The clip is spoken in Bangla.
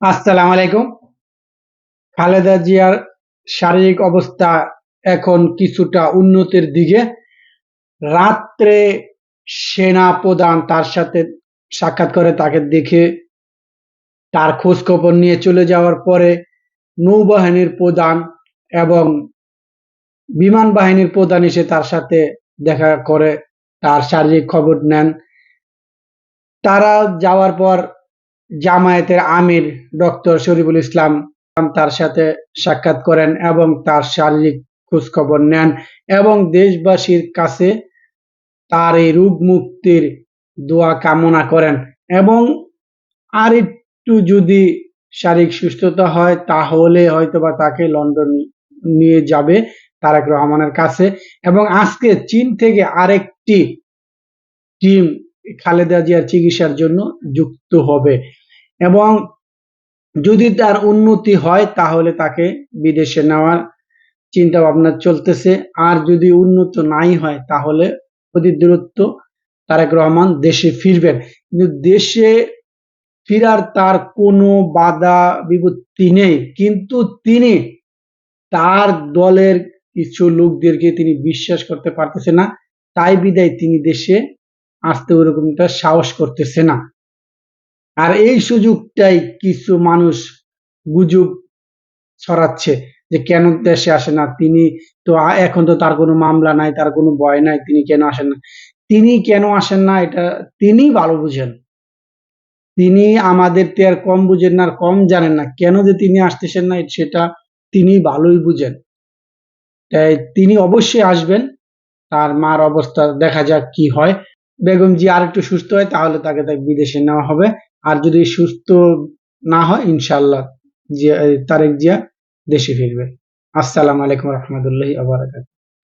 আসসালামু আলাইকুম। খালেদা জিয়ার শারীরিক অবস্থা এখন কিছুটা উন্নতির দিকে। রাত্রে সেনা প্রধান তার সাথে সাক্ষাৎ করে তাকে দেখে তার খোঁজ খবর নিয়ে চলে যাওয়ার পরে নৌবাহিনীর প্রধান এবং বিমান বাহিনীর প্রধান এসে তার সাথে দেখা করে তার শারীরিক খবর নেন। তারা যাওয়ার পর জামায়াতের আমির ডক্টর শরীফুল ইসলাম তার সাথে সাক্ষাৎ করেন এবং তার শারীরিক খোঁজখবর নেন এবং দেশবাসীর কাছে তার এই রোগ মুক্তির দোয়া কামনা করেন এবং আর একটু যদি শারীরিক সুস্থতা হয়, তাহলে হয়তোবা তাকে লন্ডন নিয়ে যাবে তারেক রহমানের কাছে। এবং আজকে চীন থেকে আরেকটি টিম খালেদা জিয়ার চিকিৎসার জন্য যুক্ত হবে। এবং যদি তার উন্নতি হয়, তাহলে তাকে বিদেশে নেওয়ার চিন্তা ভাবনা চলতেছে। আর যদি উন্নত নাই হয়, তাহলে অতি দূরত্ব তারেক রহমান দেশে ফিরবেন। কিন্তু দেশে ফিরার তার কোনো বাধা বিপত্তি নেই। কিন্তু তিনি তার দলের কিছু লোকদেরকে তিনি বিশ্বাস করতে পারতেছে না। তাই বিদায় তিনি দেশে আসতে ওরকমটা সাহস করতেছে না। আর এই সুযোগটাই কিছু মানুষ গুজব ছড়াচ্ছে যে কেন দেশে আসে না? তিনি তো এখন তো তার কোনো মামলা নাই, তার কোনো ভয় নাই, তিনি কেন আসেন না? তিনি কেন আসেন না এটা তিনি ভালো বুঝেন। তিনি আমাদের তে আর কম বুঝেন না, আর কম জানেন না। কেন যে তিনি আসতেছেন না সেটা তিনি ভালোই বুঝেন। তাই তিনি অবশ্যই আসবেন, তার মার অবস্থা দেখা যাক কি হয়। বেগম জি আর একটু সুস্থ হয়, তাহলে তাকে তাকে বিদেশে নেওয়া হবে। আর যদি সুস্থ না হয় ইনশাল্লাহ জিয়া তারেক জিয়া দেশে ফিরবে। আসসালামু আলাইকুম রহমতুল্লাহি আবরাকাত